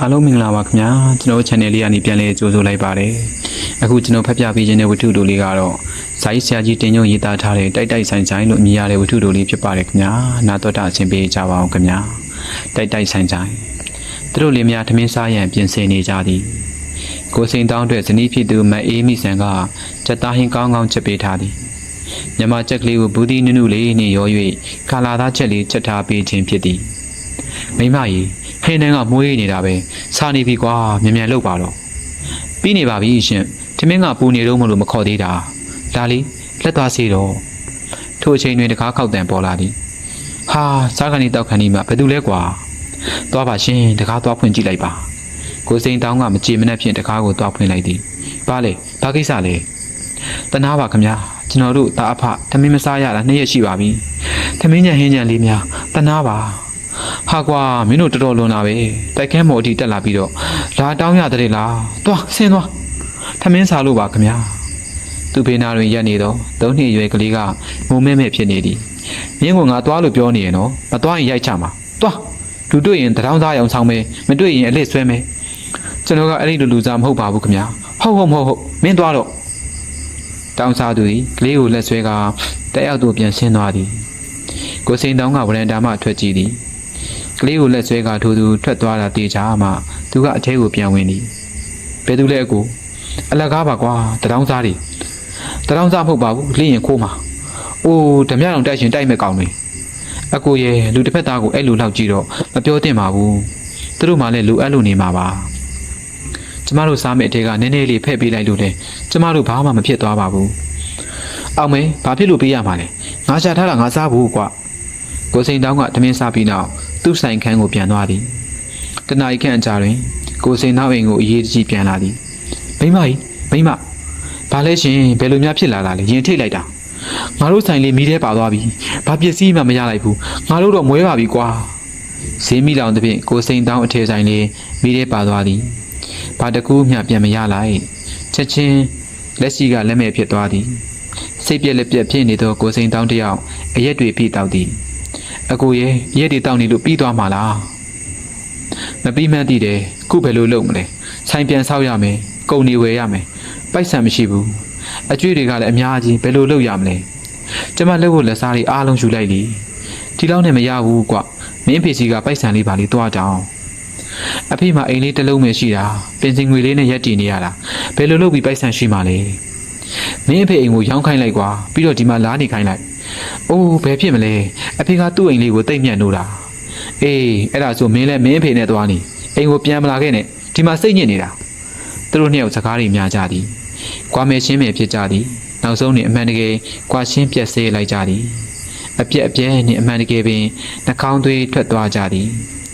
အားလုံးမင်္ဂလာပါခင်ဗျာကျွန်တော်တို့ channel လေးကနေပြန်လည်ကြိုဆိုလိုက်ပါတယ်အခုကျွန်တော်ဖတ်ပြပေးခြင်းတဲ့ဝတ္ထုတို့လေးကတော့ဇိုင်းဆရာကြီးတင်ညွန့်ရေးသားထားတဲ့တိုက်တိုက်ဆိုင်ဆိုင်လို့အမည်ရတဲ့ဝတ္ထုတို့လေးဖြစ်ပါတယ်ခင်ဗျာနာတော်တာအချင်းပေးကြပါအောင်ခင်ဗျာတိုက်တိုက်ဆိုင်ဆိုင်သူတို့လေးများထမင်းစားရန်ပြင်ဆင်နေကြသည်ကိုစိန်တောင်းအတွက်ဇနီးဖြစ်သူမအေးမိဆန်ကစက်သားဟင်းကောင်းကောင်းချက်ပေးထားသည်ညမချက်ကလေးကိုဘူးဒီနုနုလေးနှင့်ရော၍ခါလာသားချက်လေးချက်ထားပေးခြင်းဖြစ်သည်မိမကြီး ဟင်းနှန်းကမွေးနေတာပဲစားနေပြီကွာမြန်မြန်လုပ်ပါတော့ပြီးနေပါပြီရှင်ထမင်းကပူနေတော့မလို့မခေါ်သေးတာဒါလီလက်သွားစေတော့ထို့အချိန်တွင်တကားခောက်တန်ပေါ်လာသည်ဟာစားခဏီတောက်ခဏီမှဘယ်သူလဲကွာသွားပါရှင်တကားသွားဖွင့်ကြည့်လိုက်ပါကိုစိန်တောင်းကမကြည်မနှက်ဖြင့်တကားကိုသွားဖွင့်လိုက်သည်ဘာလဲဘာကိစ္စလဲတနာပါခမညာကျွန်တော်တို့တာအဖထမင်းမစားရတာနှစ်ရက်ရှိပါပြီထမင်းညံဟင်းညံလေးများတနာပါ ဟာကွာမင်းတို့တော်တော်လွန်လာပဲတိုက်ခန်းမော်အထိတက်လာပြီးတော့လာတောင်းရတဲ့လားသွားဆင်းသွားထမင်းစားလို့ပါခမညာသူ့ဖေနာတွင်ရက်နေတော့သုံးနှစ်အရွယ်ကလေးကမုံမဲမဲဖြစ်နေသည်မင်းကငါသွားလို့ပြောနေရင်တော့မသွားရင်ရိုက်ချမှာသွားလူတွေ့ရင်တထောင်းသားရောင်ဆောင်မယ်မတွေ့ရင်အလစ်ဆွဲမယ်ကျွန်တော်ကအဲ့ဒီလူလူစားမဟုတ်ပါဘူးခမညာဟုတ်ဟုတ်မဟုတ်ဟုတ်မင်းသွားတော့တောင်းစားသူသည်ကလေးကိုလက်ဆွဲကတက်ရောက်သူပြန်ဆင်းသွားသည်ကိုစိန်တောင်းကဝရန်တာမှထွက်ကြည့်သည်က လေးကိုလက်ဆွဲကထိုးသူထွက်သွားတာတေချာမှသူကအထဲကိုပြန်ဝင်သည်ဘယ်သူလဲအကူအလကားပါကွာတထောင်းစားတွေတထောင်းစားမဟုတ်ပါဘူးလင်းရင်ခိုးမှာအိုးဓမြတော်တိုက်ရှင်တိုက်မဲ့ကောင်တွေအကူရဲ့လူတစ်ဖက်သားကိုအဲ့လိုလောက်ကြည့်တော့မပြောသင့်ပါဘူးသူတို့မှလည်းလူအဲ့လိုနေမှာပါကျမတို့စားမယ့်အထက်ကနည်းနည်းလေးဖဲ့ပေးလိုက်လို့လေကျမတို့ဘာမှမဖြစ်သွားပါဘူးအောင်မေဘာဖြစ်လို့ပေးရမှာလဲငါရှာထားတာငါစားဘူးကွာကိုစိန်တောင်းကတမင်းစားပြီးနောက် သူ့ဆိုင်ခန်းကိုပြန်သွားသည်တနားရီခန့်အကြာတွင် ကိုစိန်နောက်အိမ်ကိုအရေးတကြီးပြန်လာသည်မိမကြီးမိမဘာလဲရှင်ဘယ်လိုများဖြစ်လာတာလဲရင်ထိတ်လိုက်တာငါတို့ဆိုင်လေးမီးထဲပါသွားပြီဘာပစ္စည်းမှမရလိုက်ဘူးငါတို့တော့မွဲပါပြီကွာဈေးမိလောင်သဖြင့်ကိုစိန်တောင်းအထည်ဆိုင်လေးမီးထဲပါသွားသည်ဘာတကူမျှပြန်မရလိုက်ချက်ချင်းလက်ရှိကလက်မဲ့ဖြစ်သွားသည်စိတ်ပြက်လက်ပြက်ဖြစ်နေသောကိုစိန်တောင်းတစ်ယောက်အရက်တွေဖိတောက်သည် အကိုရဲ့ရက်တွေတောက်နေလို့ပြီးသွားမှာလားမပြီးမှန်းသိတယ်ခုဘယ်လိုလုပ်မလဲဆိုင်ပြန်ဆောက်ရမယ်ကုန်နေဝယ်ရမယ်ပိုက်ဆံမရှိဘူးအကျွေးတွေကလည်းအများကြီးဘယ်လိုလုပ်ရမလဲကျမလက်ဖို့လက်စားတွေအားလုံးယူလိုက်လीဒီလောက်နဲ့မရဘူးကွမင်းဖေစီကပိုက်ဆံလေးပါလေးတွားတောင်းအဖေမအိမ်လေးတစ်လုံးပဲရှိတာပင်စင်ငွေလေးနဲ့ရက်တည်နေရတာဘယ်လိုလုပ်ပြီးပိုက်ဆံရှိမှလဲမင်းအဖေအိမ်ကိုရောင်းခိုင်းလိုက်ကွာပြီးတော့ဒီမှာလာနေခိုင်းလိုက်။ အိုးဘယ်ဖြစ်မလဲ။အဖေကသူ့အိမ်လေးကိုတိတ်မြတ်နိုးတာ။အေးအဲ့ဒါဆိုမင်းလည်းမင်းအဖေနဲ့သွားနေ။အိမ်ကိုပြန်မလာခဲ့နဲ့။ဒီမှာစိတ်ညစ်နေတာ။သူတို့နှစ်ယောက်စကားတွေများကြသည်။ကွာမဲရှင်းမဲဖြစ်ကြသည်။နောက်ဆုံးနေအမှန်တကယ်ကွာရှင်းပြက်စေးလိုက်ကြသည်။အပြက်အပြဲနှင့်အမှန်တကယ်ပင်နှာခေါင်းသွေးထွက်သွားကြသည်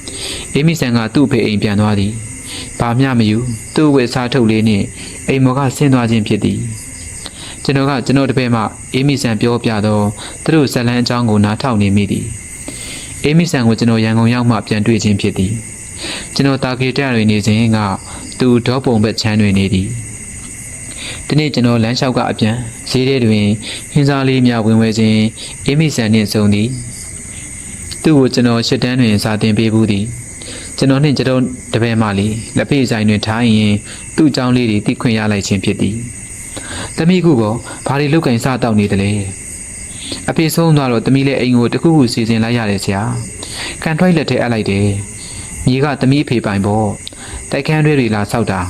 ။အေးမီဆန်ကသူ့အဖေအိမ်ပြန်သွားသည်။ဘာမျှမယူသူ့ဝက်စားထုတ်လေးနှင့်အိမ်မော်ကဆင်းသွားခြင်းဖြစ်သည်။ ကျွန်တော်ကကျွန်တော်တပည့်မှအေးမီဆန်ပြောပြတော့သူတို့ဇက်လန်းအကြောင်းကိုနားထောင်နေမိသည်အေးမီဆန်ကိုကျွန်တော်ရန်ကုန်ရောက်မှပြန်တွေ့ခြင်းဖြစ်သည်ကျွန်တော်တာဂီတက်တွေနေစဉ်ကသူဒေါပုံဘက်ချမ်းတွင်နေသည်ဒီနေ့ကျွန်တော်လမ်းလျှောက်ကအပြန်ဈေးထဲတွင်ဟင်းစားလေးများဝင်ဝဲခြင်းအေးမီဆန်နှင့်ဆုံသည်သူ့ကိုကျွန်တော်ရှစ်တန်းတွင်စာသင်ပေးဘူးသည်ကျွန်တော်နှင့်ကျွန်တော်တပည့်မလေးလက်ဖေးဆိုင်တွင်ထားရင်သူ့အကြောင်းလေးတွေသိခွင့်ရလိုက်ခြင်းဖြစ်သည်။ တမီးခုကဘာတွေလုတ်ကင်စားတောက်နေတယ်လဲ။အဖေဆုံးသွားတော့တမီးလည်းအိမ်ကိုတခုခုစီစဉ်လိုက်ရတယ်ဆရာ။ကန်ထွိုက်လက်ထဲအပ်လိုက်တယ်။မြေကတမီးဖေပိုင်ပေါ့။တိုက်ခန်းတွေတွေလာဆောက်တာ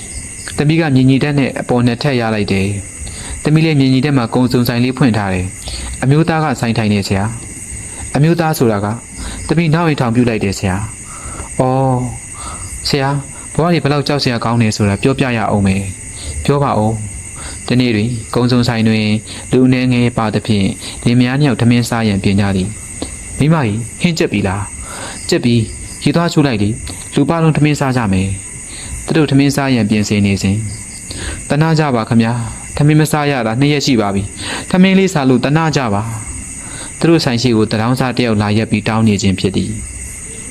။တမီးကမြင်ညီတက်နဲ့အပေါ်နဲ့ထက်ရလိုက်တယ်။တမီးလည်းမြင်ညီတက်မှာကုံစုံဆိုင်လေးဖွင့်ထားတယ်။အမျိုးသားကဆိုင်ထိုင်နေဆရာ။အမျိုးသားဆိုတာကတမီးနောက်အိမ်ထောင်ပြုတ်လိုက်တယ်ဆရာ။အော်ဆရာဘဝတွေဘယ်လောက်ကြောက်စရာကောင်းနေဆိုတာပြောပြရအောင်မယ်။ပြောပါဦး ဒီနေ့တွင်ကုံစုံဆိုင်တွင်လူအနှဲငယ်ပါသဖြင့်လင်မယားနှစ်ယောက်ထမင်းစားရန်ပြင်ကြသည်မိမကြီးဟင်းချက်ပြီလားချက်ပြီရေသွားချိုးလိုက်လေလူပါလုံးထမင်းစားကြမယ်သူတို့ထမင်းစားရန်ပြင်ဆင်နေစဉ်တနာကြပါခမညာထမင်းမစားရတာနှစ်ရက်ရှိပါပြီထမင်းလေးစားလို့တနာကြပါသူတို့ဆိုင်ရှိကိုတရောင်းစားတယောက်လာရက်ပြီးတောင်းနေခြင်းဖြစ်သည်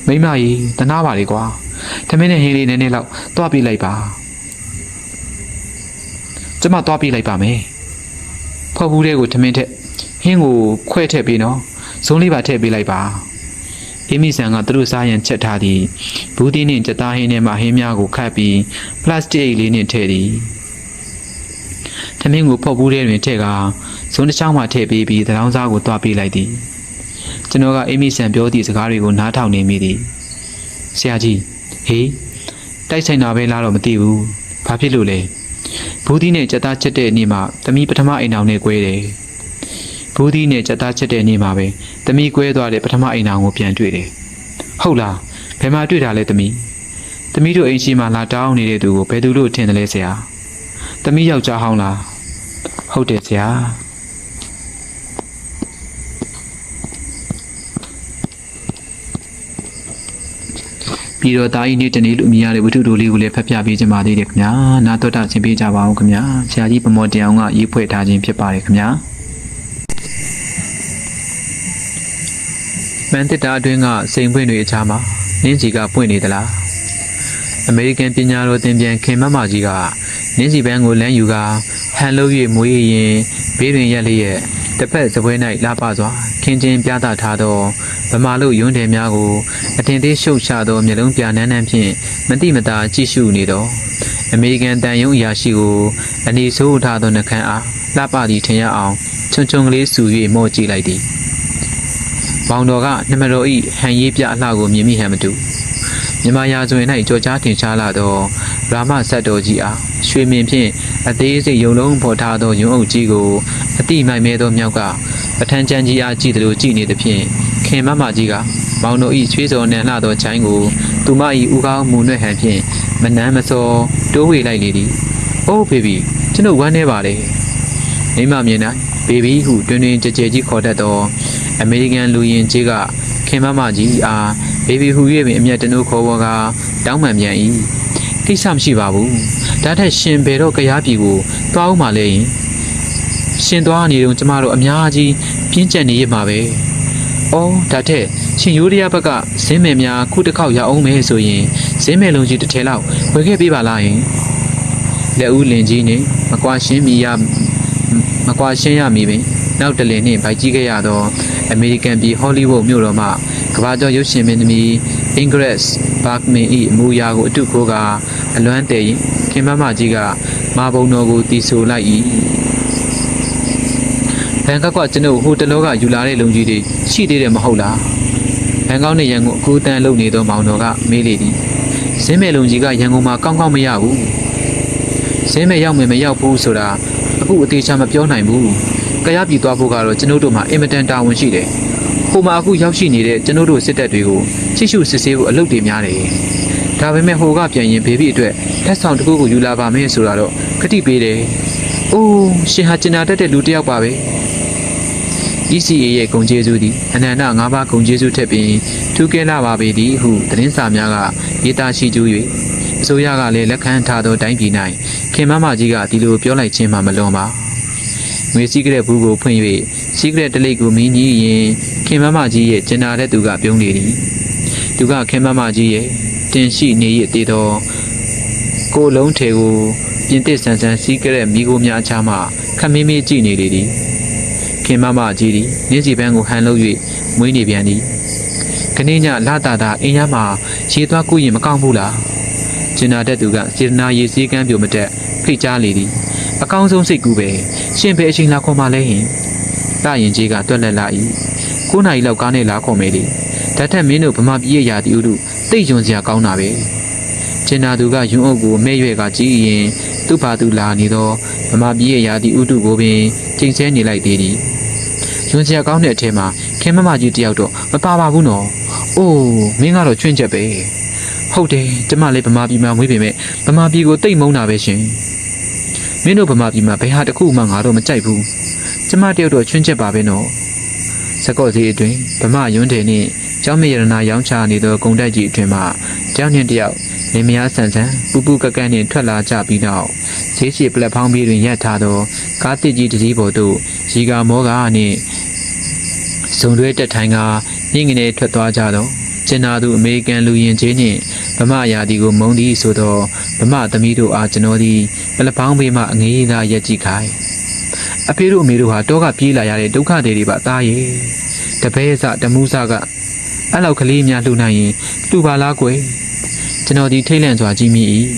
မိမကြီးတနာပါလေကွာထမင်းနဲ့ဟင်းလေးနည်းနည်းလောက်တွားပြလိုက်ပါ ကျမသွားပြေးလိုက်ပါမယ်။ဖောက်ဘူးတဲ့ကိုထမင်းထက်ဟင်းကိုခွဲထည့်ပေးနော်။ဇုံးလေးပါထည့်ပေးလိုက်ပါ။အေးမီဆန်ကသူတို့စားရန်ချက်ထားသည်ဘူးသီးနှင့်ကြက်သားဟင်းထဲမှဟင်းများကိုခတ်ပြီးပလတ်စတစ်အိတ်လေးနှင့်ထည့်သည်ထမင်းကိုဖောက်ဘူးထဲတွင်ထည့်ကာဇုံတစ်ချောင်းမှထည့်ပေးပြီးသတောင်းစားကိုတွားပေးလိုက်သည်ကျွန်တော်ကအေးမီဆန်ပြောသည့်စကားတွေကိုနားထောင်နေမိသည်ဆရာကြီးဟေးတိုက်ဆိုင်တာပဲလားတော့မသိဘူးဘာဖြစ်လို့လဲ ဘူးသီးနဲ့ကြက်သားချက်တဲ့နေ့မှာတမီပထမအိမ်အောင်နဲ့꿰တယ်ဘူးသီးနဲ့ကြက်သားချက်တဲ့နေ့မှာပဲတမီ꿰သွားတဲ့ပထမအိမ်အောင်ကိုပြန်တွေ့တယ်ဟုတ်လားဘယ်မှာတွေ့တာလဲတမီတမီတို့အိမ်ရှိမှလာတောင်းနေတဲ့သူကိုဘယ်သူလို့ထင်တယ်လဲဆရာတမီယောက်ျားဟောင်းလားဟုတ်တယ်ဆရာ ပြီးတော့တာဤနေ့တနေ့လူအမိရတဲ့ဝတ္ထုတို့လေးကိုလည်းဖတ်ပြပေးကြပါသေးတယ်ခင်ဗျာနာတော်တာဆင်ပေးကြပါအောင်ခင်ဗျာဆရာကြီးပမော်တအောင်ကရေးဖွဲ့ထားခြင်းဖြစ်ပါတယ်ခင်ဗျာမန်တစ်တာအတွင်းကစိန်ပွင့်တွေအခြားမှာနင်းစီကပွင့်နေသလားအမေရိကန်ပညာတော်သင်ပြန်ခင်မမကြီးကနင်းစီပန်းကိုလမ်းယူကဟန်လို့၍မွေးရင်ဘေးတွင်ရက်လျက်တစ်ဖက်စပွဲ၌လာပစွာ ခင်းချင်းပြသထားသောဗမာလူယွန်းတယ်များကိုအထင်သေးရှုပ်ချသောမျက်လုံးပြနန်းနန်းဖြင့်မတိမတာကြည့်ရှုနေသောအမေရိကန်တန်ယုံအရာရှိကိုအနေဆိုးထားသောနှခမ်းအားလှပသည်ထင်ရအောင်ချွန်းချွန်းကလေးဆူ၍မော့ကြည့်လိုက်သည်မောင်တော်ကနမတော်ဤဟန်ရေးပြအလှကိုမြင်မိဟန်မတူမြမရာဇဝင်၌ကြော်ကြားတင်ရှားလာသောရာမဆက်တော်ကြီးအားရွှေမြင်ဖြင့်အသေးစိတ်ယုံလုံးဖော်ထားသောယုံအုပ်ကြီးကိုအတိမိုက်မဲသောမြောက်က ပထန်းချမ်းကြီးအားကြည့်သလိုကြည့်နေသဖြင့်ခင်မမကြီးကမောင်တို့ဤချွေးစော်နံလှသောချိုင်းကိုသူမဤဥကောင်းမူနှဲ့ဟန်ဖြင့်မနှမ်းမစောတိုးဝေလိုက်လေသည်။အိုးဘေဘီကျွန်ုပ်ဝမ်းနေပါလေ။မိမမြင်၌ဘေဘီဟုတွင်တွင်ကြဲကြဲကြီးခေါ်တတ်သောအမေရိကန်လူရင်ကြီးကခင်မမကြီးအားဘေဘီဟု၍ပင်အမျက်တနိုးခေါ်ဝေါ်ကတောင်းပန်ပြန်၏။ကိစ္စမရှိပါဘူး။ဒါထက်ရှင်ဘယ်တော့ကြားပြည်ကိုသွားဦးမှလဲရင် ရှင်သွားနေတော့ကျမတို့အများကြီးပြင်းကျက်နေရမှာပဲ။အော်ဒါထက်ရှင်ရိုးရရဘက်ကဇင်းမယ်များခုတစ်ခေါက်ရအောင်မယ်ဆိုရင်ဇင်းမယ်လုံးကြီးတစ်ထည်လောက်ဝယ်ခဲ့ပေးပါလားယင်။လက်ဦးလင်ကြီးနဲ့မကွာရှင်းမီရမကွာရှင်းရမီပင်နောက်တလင်နှင့်ဗိုက်ကြီးခဲ့ရသောအမေရိကန်ပြည်ဟောလိဝုဒ်မြို့တော်မှကမ္ဘာကျော်ရုပ်ရှင်မင်းသမီးအင်္ဂရက်စ်ဘတ်မင်၏အမူအရာကိုအတုခိုးကအလွမ်းတည်ရင်ခင်မမကြီးကမာဘုံတော်ကိုတီဆိုလိုက်၏ ဘန်ကောက်ကကျွန်ုပ်ဟိုတလောကယူလာတဲ့လုံကြီးတွေရှိသေးတယ်မဟုတ်လားဘန်ကောက်နဲ့ရန်ကုန်အကူအတန်းလုပ်နေသောမောင်တော်ကမေးလေသည်ဇင်းမဲ့လုံကြီးကရန်ကုန်မှာကောင်းကောင်းမရဘူးဇင်းမဲ့ရောက်မယ်မရောက်ဘူးဆိုတာအခုအသေးချာမပြောနိုင်ဘူးကြရပြည်သွားဖို့ကတော့ကျွန်ုပ်တို့မှာအင်မတန်တာဝန်ရှိတယ်ဟိုမှာအခုရောက်ရှိနေတဲ့ကျွန်ုပ်တို့စစ်တပ်တွေကိုချိရှုစစ်ဆေးဖို့အလုပ်တွေများတယ်ဒါပေမဲ့ဟိုကပြန်ရင်ဘေဘီအတွက်လက်ဆောင်တစ်ခုကိုယူလာပါမယ်ဆိုတာတော့ခတိပေးတယ်အိုးရှင်ဟာကျင်နာတတ်တဲ့လူတစ်ယောက်ပါပဲ ECA ရဲ့ဂုံကျေးဇူးသည်အနန္တ၅ပါးဂုံကျေးဇူးထက်ပင်ထူးကဲလာပါပေသည်ဟုသတင်းစာများကရေးသားရှိကျူး၍အစိုးရကလည်းလက်ခံထားသောတိုင်းပြည်၌ခင်မမကြီးကဒီလိုပြောလိုက်ခြင်းမှမလွန်ပါငွေစည်းကတဲ့ဘူးကိုဖွင့်၍စီးကတဲ့တလိပ်ကိုမင်းကြီးရင်ခင်မမကြီးရဲ့ကျင်နာတဲ့သူကပြုံးလေသည်သူကခင်မမကြီးရဲ့တင်ရှိနေရသေးသောကိုယ်လုံးထေကိုပြင်သစ်ဆန်ဆန်စီးကတဲ့မိကိုများအချားမှခမင်းမေးကြည့်နေလေသည် ခင်မမကြီးသည်နင်းစီပန်းကိုဟန်လုပ်၍မွေးနေပြန်သည်ခနေ့ညလာတာတာအင်းရမှာရေသွားကူးရင်မကောင်းဘူးလားကျင်နာတဲ့သူကစေတနာရေစည်းကမ်းပြိုမတက်ဖိတ်ကြားလေသည်အကောင်းဆုံးစိတ်ကူးပဲရှင်ပဲအချိန်လာခေါ်မှလဲဟင်တရင်ကြီးကတွက်လက်လာ၏9နာရီလောက်ကားနဲ့လာခေါ်မယ်လေဒါထက်မင်းတို့ဗမာပြည်ရရာတီဥတို့တိတ်ယွန်စရာကောင်းတာပဲကျင်နာသူကယွန်းအုပ်ကိုမဲ့ရွက်ကကြည့်ရင်သူ့ဘာသူလာနေသောဗမာပြည်ရရာတီဥတို့ကိုပင်ချိန်ဆနေလိုက်သေးသည် ယွန်စရာကောင်းတဲ့အထဲမှာခင်မမကြီးတယောက်တော့မပါပါဘူးနော်။အိုးမင်းကတော့ချွင့်ချက်ပဲ။ဟုတ်တယ်ကျမလေးဗမာပြည်မှာမွေးပေမဲ့ဗမာပြည်ကိုတိတ်မုန်းတာပဲရှင်။မင်းတို့ဗမာပြည်မှာဘယ်ဟာတစ်ခုမှငါတော့မကြိုက်ဘူး။ကျမတယောက်တော့ချွင့်ချက်ပါပဲနော်။စကော့စီအတွင်းဗမာယွန်းတယ်နဲ့ကျောင်းမေရနာရောင်းချနေသောဂုံတက်ကြီးအတွင်းမှာကျောင်းနှင်းတယောက်နေမယားဆန်ဆန်ပူပူကက်ကက်နှင့်ထွက်လာကြပြီးနောက်ဈေးရှိပလက်ဖောင်းပြီးတွင်ရပ်ထားသောကားတစ်ကြီးတစ်စီးပေါ်သို့ရီကာမောကာနှင့် ဇုံတွဲတက်ထိုင်ကညင်ငနေထွက်သွားကြတော့ကျင်နာသူအမေရိကန်လူရင်ချင်းနှင့်ဗမာယာတီကိုမုံသည်ဆိုတော့ဗမာသမီးတို့အားကျွန်တော်သည်ပလက်ပေါင်းပေးမှအငေးသာရက်ကြည့်ခိုင်းအဖေတို့အမေတို့ဟာတောကပြေးလာရတဲ့ဒုက္ခတွေတွေပါသားရဲ့တပည့်စတမှုစကအဲ့လောက်ကလေးများလှူနိုင်ရင်လှူပါလားကွယ်ကျွန်တော်ဒီထိတ်လန့်စွာကြီးမိ၏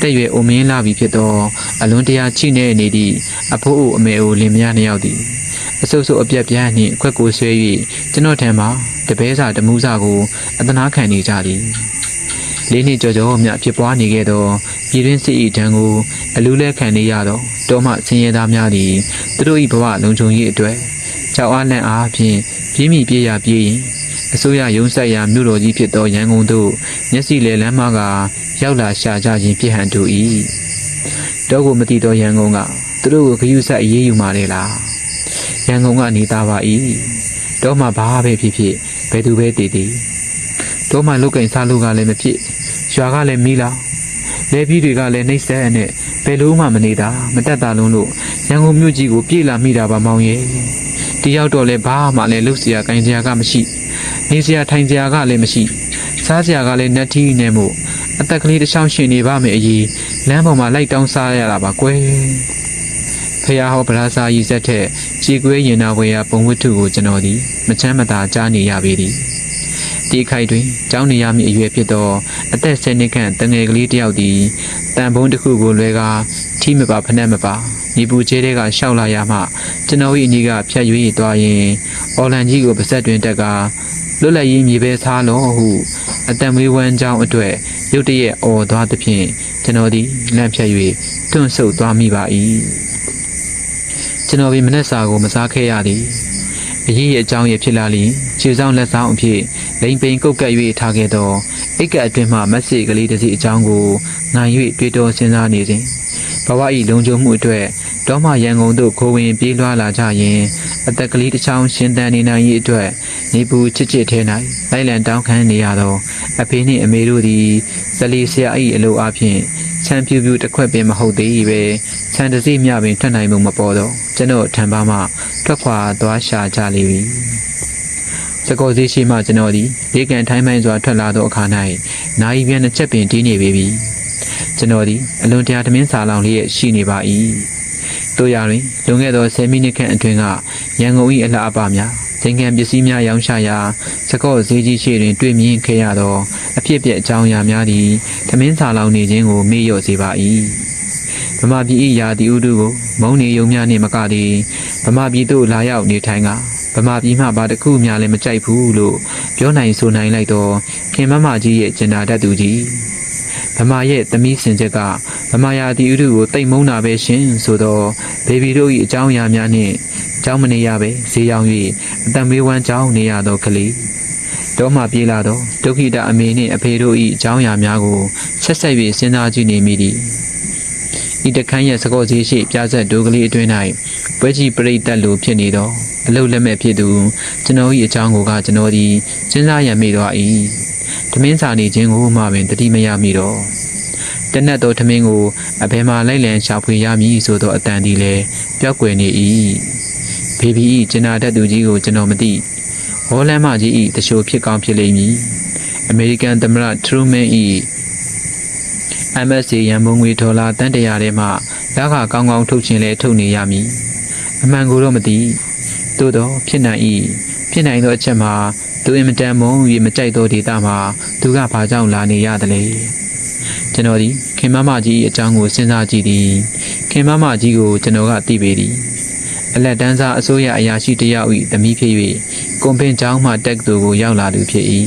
တက်ရွယ်အိုမင်းလာပြီဖြစ်တော့အလွန်တရာချိနေနေသည့်အဖိုးအိုအမေအိုလင်မယားနှစ်ယောက်သည် အဆုပ်ဆုပ်အပြက်ပြန်းနှင့်အခွက်ကိုဆွဲ၍ကျွန်တော်ထံမှာတပဲစာတမှုစာကိုအသနာခံနေကြသည်လေးနှစ်ကြော်ကြော်မြဖြစ်ပွားနေခဲ့သောပြည်တွင်းစစ်၏တံကိုအလူးလဲခံနေရသောတောမှဆင်းရဲသားများသည်သူတို့၏ဘဝလုံခြုံရေးအတွက်ကြောက်အားလန့်အားဖြင့်ပြင်းမိပြေးရပြေးရင်အစိုးရရုံးဆက်ရာမြို့တော်ကြီးဖြစ်သောရန်ကုန်သို့မျက်စိလေလမ်းမကရောက်လာရှာကြခြင်းဖြစ်ဟန်တူ၏တောကိုမတိသောရန်ကုန်ကသူတို့ကိုဂယုဆက်အေးအေးယူမာလေလား ရန်ကုန်ကနေသားပါ၏တော့မှဘာပဲဖြစ်ဖြစ်ဘယ်သူပဲတည်တည်တော့မှလုတ်ကင်စားလို့ကလည်းမဖြစ်ရွာကလည်းမီးလောင်လေပြီးတွေကလည်းနှိမ့်ဆက်နဲ့ဘယ်လို့မှမနေတာမတက်တာလုံးလို့ရန်ကုန်မြို့ကြီးကိုပြေးလာမိတာပါမောင်ရဲ့တယောက်တော့လည်းဘာမှလည်းလုတ်စရာကင်စရာကမရှိနေစရာထိုင်စရာကလည်းမရှိစားစရာကလည်းနှက်ထီးနေမှုအသက်ကလေးတစ်ချောင်းရှင်နေပါမယ်အကြီးလမ်းပေါ်မှာလိုက်တောင်းစားရတာပါကွယ် ဖះဟောဗလာစာကြီးဆက်ထက်ခြေကွဲရင်နာဝေယပုံဝတ္ထုကိုကျွန်တော်ဒီမချမ်းမသာကြားနေရပေသည်ဒီခိုက်တွင်ကျောင်းနေရမည့်အရွယ်ဖြစ်သောအသက်10နှစ်ခန့်တငယ်ကလေးတစ်ယောက်သည်တန်ဖုံးတစ်ခုကိုလွဲကာထီးမပါဖနက်မပါညီပူချဲတဲ့ကရှောက်လာရမှကျွန်တော်၏အညီကဖြတ်၍သွားရင်အော်လန်ကြီးကိုပါဆက်တွင်တက်ကလွတ်လပ်ရေးမြေပဲစားလို့ဟုအတံမွေးဝမ်းကြောင်းအတွက်ရုတ်တရက်အော်သွားသဖြင့်ကျွန်တော်သည်လန့်ဖြတ်၍တွန့်ဆုတ်သွားမိပါ၏ ကျွန်တော်ဒီမနက်စာကိုမစားခဲ့ရသည်အရေးရဲ့အကြောင်းရဖြစ်လာလျင်ခြေဆောင်လက်ဆောင်အဖြစ်လိန်ပိန်ကုတ်ကပ်၍ထားခဲ့သောအိတ်ကအတွင်းမှမက်ဆေ့ကလေးတစ်စီအကြောင်းကိုနိုင်၍တွေးတောစဉ်းစားနေစဉ်ဘဝ၏လုံခြုံမှုအတွက်တောမရန်ကုန်သို့ခိုးဝင်ပြေးလွှားလာကြရင်အသက်ကလေးတစ်ချောင်းရှင်သန်နေနိုင်၏အတွက်နေပူချစ်ချစ်ထဲ၌လိုက်လံတောင်းခံနေရသောအဖေနှင့်အမေတို့သည်ဇလီဆရာ၏အလိုအဖြင့် ချမ်းပြူပြူတစ်ခွက်ပင်မဟုတ်သေးပဲခြံတစည်းမြပင်ထွက်နိုင်မှုမပေါ်တော့ကျွန်တော်ထံပါမှထွက်ခွာသွားရှာကြလေပြီစကောစည်းရှိမှကျွန်တော်သည်ဒေကန်ထိုင်းမိုင်းစွာထွက်လာသောအခါ၌နိုင်ပြန်တစ်ချက်ပင်တီးနေပေပြီကျွန်တော်သည်အလွန်တရာသမင်းစာလောင်လေးရှိနေပါ၏တို့ရတွင်လွန်ခဲ့သော10မိနစ်ခန့်အတွင်းကရန်ကုန်၏အလှအပများ ဇင်ခံပစ္စည်းများရောင်းချရာစကော့ဈေးကြီးရှိတွင် တွေ့မြင်ခဲ့ရသော အဖြစ်အပျက်အကြောင်းအရာများသည်သမင်းစာလောင်နေခြင်းကိုမေ့လျော့စေပါ၏ဗမာပြည်၏ယာတီဥတုကိုမုံနေယုံများနှင့်မကသည်ဗမာပြည်သို့လာရောက်နေထိုင်ကဗမာပြည်မှဘာတစ်ခုများလည်းမကြိုက်ဘူးလို့ပြောနိုင်ဆိုနိုင်လိုက်တော့ခင်မမကြီးရဲ့ကျင်နာတတ်သူကြီးဗမာရဲ့သမီးစင်ချက်ကဗမာယာတီဥတုကိုတိတ်မုန်းတာပဲရှင်ဆိုတော့ဘေဘီတို့၏အကြောင်းအရာများနှင့် ကျောင်းမနေရပဲဈေးရောက်၍အတံမေးဝမ်းကျောင်းနေရသောကလေးတော့မှပြေးလာတော့ဒုက္ခိတအမေနှင့်အဖေတို့၏အကြောင်းအရာများကိုဆက်ဆက်၍စဉ်းစားကြည့်နေမိသည်ဤတခန်းရဲ့စကော့ဈေးရှိပြဆက်ဒိုးကလေးအတွင်း၌ပွဲကြီးပရိသတ်လိုဖြစ်နေသောအလုတ်လက်မဲ့ဖြစ်သူကျွန်တော်၏အကြောင်းကိုကကျွန်တော်သည်စဉ်းစားရမိသွား၏ဓမင်းစာနေခြင်းကိုမှပင်တတိမရမိတော့တနတ်သောထမင်းကိုအဘယ်မှလိုက်လံရှာဖွေရမည်ဆိုသောအတန်ဒီလည်းပျောက်ကွယ်နေ၏ ဘေဘီ၏ကျင်နာတတ်သူကြီးကိုကျွန်တော်မသိဟောလန်းမကြီး၏တရှိုဖြစ်ကောင်းဖြစ်လိမ့်မည်အမေရိကန်သမ္မတထရူမန်၏ MSC ရန်ပုံငွေဒေါ်လာတန်တရာထဲမှလက်ခကောင်းကောင်းထုတ်ခြင်းလဲထုတ်နေရမည်အမှန်ကိုတော့မသိသို့တော့ဖြစ်နိုင်၏ဖြစ်နိုင်သောအချက်မှာသူအင်မတန်မုန်း၍မကြိုက်သောဒေတာမှာသူကဘာကြောင့်လာနေရသလဲကျွန်တော်ဒီခင်မမကြီးအကြောင်းကိုစဉ်းစားကြည့်သည်ခင်မမကြီးကိုကျွန်တော်ကသိပေသည် အလက်တန်းစားအစိုးရအရာရှိတယောက်၏သမီးဖြစ်၍ကွန်ပင်ကျောင်းမှတက်တူကိုရောက်လာသူဖြစ်၏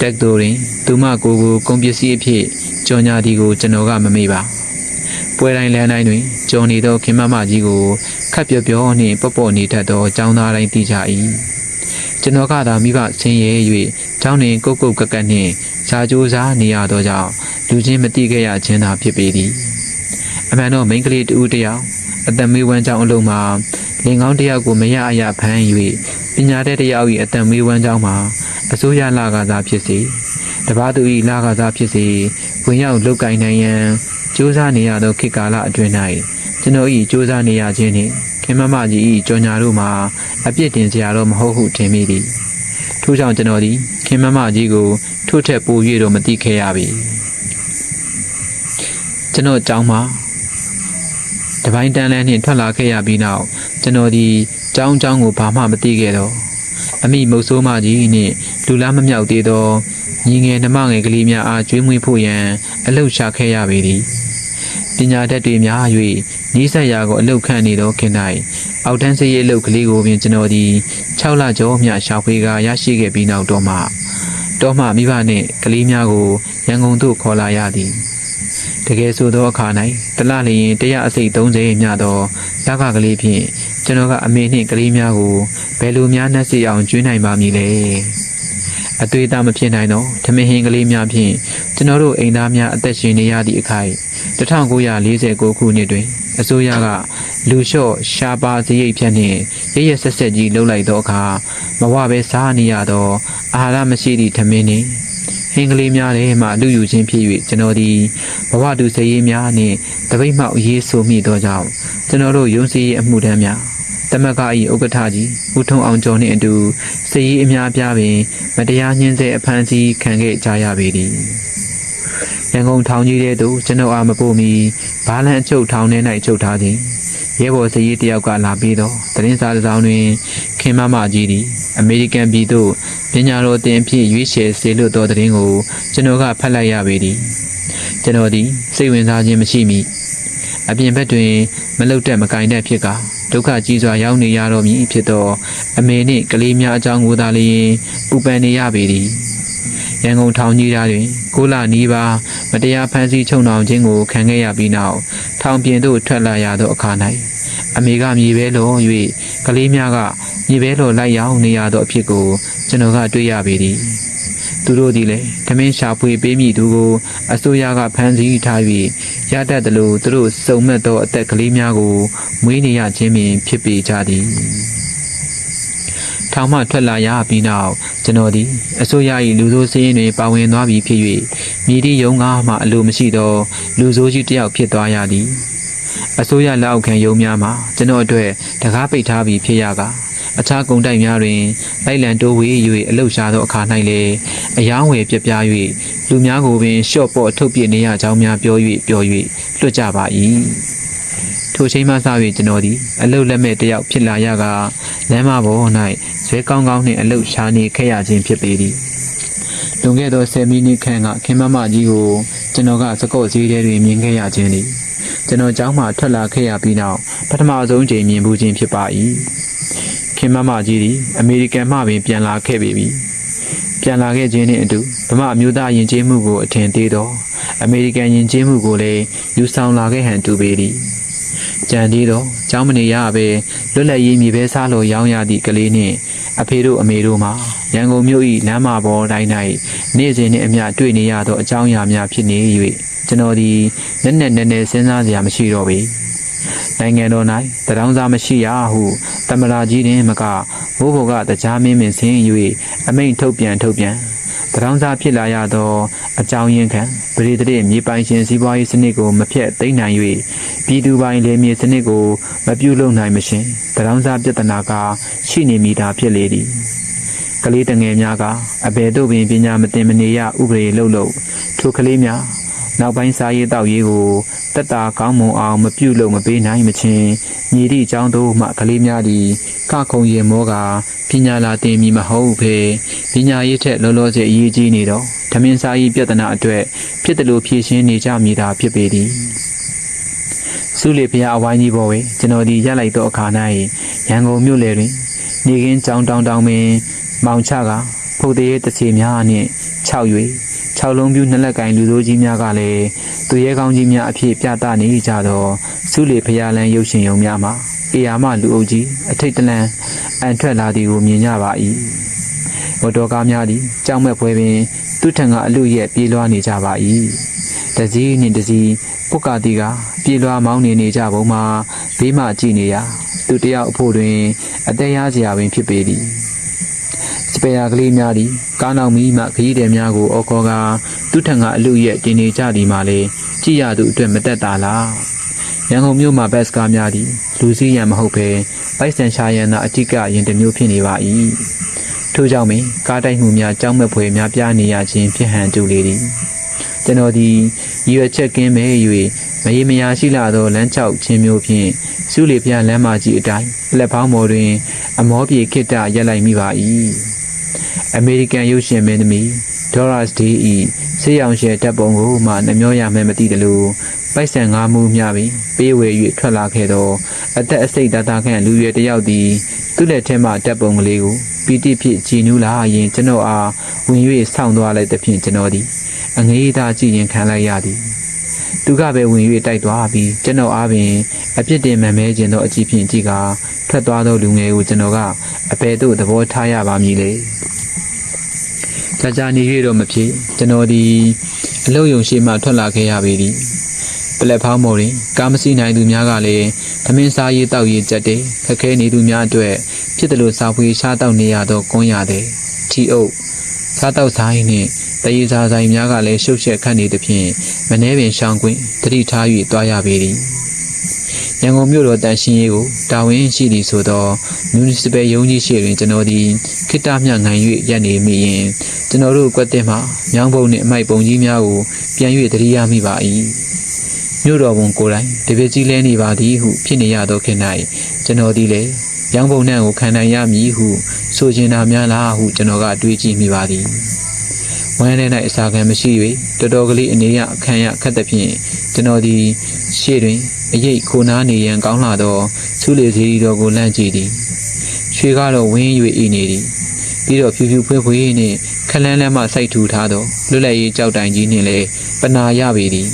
တက်တူတွင် သူမကိုကိုကွန်ပစ္စည်းအဖြစ်ကြော်ညာသည်ကိုကျွန်တော်ကမမေ့ပါပွဲတိုင်းလမ်းတိုင်းတွင်ကြော်နေသောခင်မမကြီးကိုခပ်ပျော့ပျော့နှင့်ပေါ့ပေါ့နေတတ်သောចောင်းသားတိုင်းသိကြ၏ကျွန်တော်ကသာမိဘဆင်းရဲ၍ကျောင်းတွင်ကုတ်ကုတ်ကက်ကက်နှင့်စာကြိုးစားနေရသောကြောင့်လူချင်းမတိခဲ့ရခြင်းသာဖြစ်ပေသည်အမှန်တော့မိန်းကလေးတူတယောက် အသက်မွေးဝမ်းကြောင်းအလုံးမှာလင်ကောင်းတယောက်ကိုမရအရဖမ်း၍ပညာတတ်တယောက်၏အသက်မွေးဝမ်းကြောင်းမှာအစိုးရလာကစားဖြစ်စေတပားသူ၏လာကစားဖြစ်စေဝင်ရောက်လုတ်ကင်နိုင်ရန်စူးစမ်းနေရသောခေတ်ကာလအတွင်း၌ကျွန်တော်၏စူးစမ်းနေရခြင်းနှင့်ခင်မမကြီး၏ကြော်ညာတို့မှာအပြစ်တင်စရာတော့မဟုတ်ဟုထင်မိသည်ထို့ကြောင့်ကျွန်တော်သည်ခင်မမကြီးကိုထို့ထက်ပို၍တော့မသိခဲ့ရပြီကျွန်တော်ကြောင်းမှာ တပိုင်းတန်းလန်းနှင့်ထွက်လာခဲ့ရပြီးနောက်ကျွန်တော်ဒီကြောင်းကြောင်းကိုဘာမှမသိခဲ့တော့အမိမုတ်ဆိုးမကြီးနှင့်လူလားမမြောက်သေးသောညီငယ်နှမငယ်ကလေးများအားကျွေးမွေးဖို့ရန်အလုရှာခဲ့ရပေသည်ပညာတတ်တွေများ၍နီးစပ်ရာကိုအလုခန့်နေသောခင်၌အောက်တန်းစရေးအလုကလေးကိုပင်ကျွန်တော်သည်6လကျော်မျှရှာဖွေကာရရှိခဲ့ပြီးနောက်တော့မှတော့မှမိဘနှင့်ကလေးများကိုရန်ကုန်သို့ခေါ်လာရသည် တကယ်ဆိုသောအခါ၌တလလျင်100အစိတ်30မြသောလက်ကကလေးဖြင့်ကျွန်တော်ကအမေနှင့်ကလေးများကိုဘယ်လိုများနှက်စီအောင်ကျွေးနိုင်ပါမည်လဲအသွေးသားမဖြစ်နိုင်သောထမင်းဟင်းကလေးများဖြင့်ကျွန်တော်တို့အိမ်သားများအသက်ရှင်နေရသည့်အခိုက်1949ခုနှစ်တွင်အစိုးရကလူလျှော့ရှားပါစရိတ်ဖြတ်နှင့်ရရဆက်ဆက်ကြီးလှုပ်လိုက်သောအခါမဝပဲစားနေရသောအာဟာရမရှိသည့်ထမင်းနှင့် ဟင်းကလေးများထဲမှလူယူခြင်းဖြစ်၍ကျွန်တော်သည်ဘဝတူစရေးများနှင့်တပိတ်မှောက်ရေးဆိုမိသောကြောင့်ကျွန်တော်တို့ရုံးစည်းရေးအမှုထမ်းများတမက၏ဥက္ကဋ္ဌကြီးဦးထုံအောင်ကျော်နှင့်အတူစရေးအများပြားပင် မတရားညှင်းဆဲအဖမ်းဆီးခံခဲ့ကြရပေသည်ရန်ကုန်ထောင်ကြီးထဲသို့ကျွန်တော်အားမပို့မီဘာလန်အချုပ်ထောင်ထဲ၌ချုပ်ထားသည်ရဲဘော်စရေးတယောက်ကလာပြီးတော့သတင်းစာတစ်စောင်တွင်ခင်မမကြီးသည်အမေရိကန်ပြည်သို့ ပညာတော်တင်ဖြစ်ရွေးချယ်စေလွတ်သောသတင်းကိုကျွန်တော်ကဖတ်လိုက်ရပေသည်ကျွန်တော်သည်စိတ်ဝင်စားခြင်းမရှိမိအပြင်ဘက်တွင် မလုတ်တက်မကင်တဲ့ဖြစ်ကဒုက္ခကြီးစွာရောက်နေရတော့မည်ဖြစ်သော အမေနှင့်ကလေးများအကြောင်းကိုသာလျှင်ပူပန်နေရပေသည်ရန်ကုန်ထောင်ကြီးသားတွင်ကိုလနီးပါးမတရားဖမ်းဆီးချုပ်နှောင်ခြင်းကိုခံခဲ့ရပြီးနောက်ထောင်ပြင်သို့ထွက်လာရသောအခါ၌အမေကမြေပဲလော၍ကလေးများက မြေပဲလောလိုက်ရောက်နေရသောအဖြစ်ကိုကျွန်တော်ကတွေ့ရပေသည်သူတို့သည်လည်းထမင်းရှာဖွေပေးမိသူကိုအစိုးရကဖမ်းဆီးထား၍ရတတ်သလိုသူတို့စုံမဲ့သောအသက်ကလေးများကိုမွေးနေရခြင်းပင်ဖြစ်ပေကြသည်ထောင်မှထွက်လာရပြီးနောက်ကျွန်တော်သည်အစိုးရ၏လူဆိုးစည်းရင်တွင်ပါဝင်သွားပြီဖြစ်၍မြေတီယုံကားမှအလိုမရှိသော လူဆိုးကြီးတစ်ယောက်ဖြစ်သွားရသည်အစိုးရလက်အောက်ခံရုံးများမှာကျွန်တော်အတွက်တကားပိတ်ထားပြီးဖြစ်ရက အခြားကုန်တိုက်များတွင်လိုက်လံတိုးဝေး၍အလုရှာသောအခါ၌လည်းအယောင်းဝယ်ပြပြ၍လူများကိုပင်ရှော့ပေါ့ထုတ်ပြနေရကြောင်းများပြော၍ပြော၍လွတ်ကြပါ၏ထိုချိန်မှစ၍ကျွန်တော်သည်အလုလက်မဲ့တစ်ယောက်ဖြစ်လာရကလမ်းမပေါ်၌ဇွဲကောင်းကောင်းနှင့်အလုရှာနေခဲ့ရခြင်းဖြစ်ပေသည်လွန်ခဲ့သော10မိနစ်ခန့်ကခင်မမကြီးကိုကျွန်တော်ကစကော့ဈေးထဲတွင်မြင်ခဲ့ရခြင်းသည်ကျွန်တော်ကျောင်းမှာထွက်လာခဲ့ရပြီးနောက်ပထမဆုံးချိန်မြင်ဘူးခြင်းဖြစ်ပါ၏ ခင်မမကြီးသည်အမေရိကန်မှပင်ပြန်လာခဲ့ပေပြီပြန်လာခဲ့ခြင်းနှင့်အတူဗမာအမျိုးသားယဉ်ကျေးမှုကိုအထင်သေးသောအမေရိကန်ယဉ်ကျေးမှုကိုလည်းယူဆောင်လာခဲ့ဟန်တူပေသည်ကြံသေးသောကျောင်းမနေရပဲလွတ်လပ်ရေးမြေပဲစားလို့ရောင်းရသည့်ကလေးနှင့်အဖေတို့အမေတို့မှာရန်ကုန်မြို့၏လမ်းမပေါ်တိုင်း၌နေ့စဉ်နှင့်အမျှတွေ့နေရသောအကြောင်းအရာများဖြစ်နေ၍ကျွန်တော်သည်နက်နက်နဲနဲစဉ်းစားစရာမရှိတော့ပေ နိုင်ငံတော်၌တရောင်းစားမရှိရဟုတမလာကြီးတွင်မကဘိုးဘိုကတကြားမင်းမင်းဆင်း၍အမိန့်ထုတ်ပြန်ထုတ်ပြန်တရောင်းစားဖြစ်လာရသောအကြောင်းရင်းခံပရိသေမြေပိုင်ရှင်စီးပွားရေးစနစ်ကိုမဖြတ်သိမ်းနိုင်၍ပြည်သူပိုင်လယ်မြေစနစ်ကိုမပြုလုပ်နိုင်မရှင်တရောင်းစားပြဿနာကရှိနေမိတာဖြစ်လေသည်ကလေးတငယ်များကအဘယ်သို့ပင်ပညာမသင်မနေရဥပဒေလှုပ်လှုပ်ထိုကလေးများ နောက်ပိုင်းစားရေးတောက်ရေးကိုတက်တာကောင်းမွန်အောင်မပြုလုပ်မပေးနိုင်မချင်းညီသည့်အကြောင်းတို့မှကလေးများသည်ကခုံရင်မောကပညာလာတင်မီမဟုတ်ဖေပညာရေးထက်လောလောဆယ်အရေးကြီးနေတော့ဓမင်းစားရေးပြဿနာအတွက်ဖြစ်တယ်လို့ဖြေရှင်းနေကြမိတာဖြစ်ပေသည်စုလေဖျားအဝိုင်းကြီးပေါ်ဝေကျွန်တော်ဒီရက်လိုက်တော့အခါ၌ရန်ကုန်မြို့လေတွင် နေကင်းကြောင်တောင်တောင်ပင်မောင်ချကဖုတ်သေးတစီများနှင့်6၍ 6လုံးပြူနှစ်လက်ကင်လူသိုးကြီးများကလည်းသူရဲကောင်းကြီးများအဖြစ်ပြသနေကြသောစုလေဖျားလန်းရုပ်ရှင်ရုံများမှာအေယာမလူအုပ်ကြီးအထိတ်တလန့်အန်ထွက်လာသည်ကိုမြင်ကြပါ၏မော်တော်ကားများသည်ကြောက်မဲ့ပွဲပင် သူ့ထံကအလူရဲ့ပြေးလွှားနေကြပါ၏တစည်းနှင့်တစည်းပုတ်ကာတီကပြေးလွှားမောင်းနေနေကြပုံမှာဘေးမှကြည့်နေရာသူတယောက်အဖို့တွင် အသက်ရစရာပင်ဖြစ်ပေသည်စ ပယ်ယာကလေးများသည်ကားနောက်မီမှခရီးသည်များကိုအော်ခေါ်ကသူ့ထံကအလူရဲ့တင်နေကြသည်မှလည်းကြည့်ရသူအတွက်မတက်တာလားရန်ကုန်မြို့မှာဘတ်စကားများသည်လူစည်းရန်မဟုတ်ဘဲပိုက်ဆန်ရှာရန်သာအတိကရင်တစ်မျိုးဖြစ်နေပါ၏ထို့ကြောင့်ပင်ကားတိုက်မှုများကြောင်းမဲ့ဖွယ်များပြားနေရခြင်းဖြစ်ဟန်တူလေသည်ကျွန်တော်သည်ရည်ရွယ်ချက်ကင်းမဲ့၍မရေမရာရှိလာသောလမ်းချောက်ခြင်းမျိုးဖြင့်စုလီဖျားလမ်းမကြီးအတိုင်းလက်ဖောင်းပေါ်တွင် အမောပြေခိတ္တရက်လိုက်မိပါ၏ အမေရိကန်ရုပ်ရှင်မင်းသမီးဒေါ်ရစ်ဒီဤဆေးရောင်ရှယ်တပ်ပုံကိုမှနှမျောရမှန်းမသိတယ်လို့ပိုက်ဆံငါးမှုမျှပြီးပေးဝေ၍ထွက်လာခဲ့သောအသက်အစိတ်တသားခန့်လူရွယ်တစ်ယောက်သည်သူ့လက်ထဲမှတပ်ပုံကလေးကိုပီတိဖြစ်ကြည်နူးလာရင်ကျွန်တော်အားဝင်၍ဆောင်းသွားလိုက်သဖြင့်ကျွန်တော်သည်အငေးသားကြည်ရင်ခံလိုက်ရသည်သူကပဲဝင်၍တိုက်သွားပြီးကျွန်တော်အားပင်အပြစ်တင်မှန်မဲခြင်းသောအကြည့်ဖြင့်ကြည့်ကာထွက်သွားသောလူငယ်ကိုကျွန်တော်ကအပေတို့သဘောထားရပါမည်လေ ကြာကြာနေ၍တော့မဖြစ်ကျွန်တော်ဒီအလုတ်ယုံရှိမှထွက်လာခဲ့ရပေသည်ပလက်ဖောင်းမော်တွင်ကာမစီနိုင်သူများကလည်းသမင်းစားရေးတောက်ရေးကြက်တဲ့ခက်ခဲနေသူများအတွက်ဖြစ်တယ်လို့စာဖွေရှားတောက်နေရသောကွန်းရတဲ့ထီအုပ်စားတောက်ဆိုင်နှင့်တရေစာဆိုင်များကလည်းရှုပ်ရှက်ခတ်နေသဖြင့်မနှဲပင်ရှောင်းကွင်းတတိထား၍တွားရပေသည် ရန်ကုန်မြို့တော်တန်ရှင်းရေးကိုတာဝန်ရှိသည်ဆိုသောမြူနီစပယ်ရုံးကြီးရှိတွင်ကျွန်တော်သည်ခိတ္တမြငိုင်၍ရပ်နေမိရင်ကျွန်တော်တို့ကွက်တင်မှမြောင်းပုံနှင့်အမိုက်ပုံကြီးများကိုပြန်၍တတိယမိပါ၏မြို့တော်ဝန်ကိုယ်တိုင်တပည့်ကြီးလဲနေပါသည်ဟုဖြစ်နေရသောခေတ်၌ကျွန်တော်သည်လည်းရောင်းပုံနှံ့ကိုခံနိုင်ရမည်ဟုဆိုချင်တာများလားဟုကျွန်တော်ကတွေးကြည့်မိပါသည် ဝမ်းထဲ၌အစာခံမရှိ၍တော်တော်ကလေးအနေရအခမ်းရခတ်သဖြင့်ကျွန်တော်သည်ရှေ့တွင်အရေးခိုနားနေရန်ကောင်းလာသောသူလေစီတော်ကိုလန့်ကြည့်သည်ရွှေကတော့ဝင်း၍ဤနေသည်ပြီးတော့ဖြူဖြူဖွေးဖွေးနှင့်ခလန်းလန်းမှစိုက်ထူထားသောလွတ်လပ်ရေးကြောက်တိုင်ကြီးနှင့်လည်းပနာရပေသည်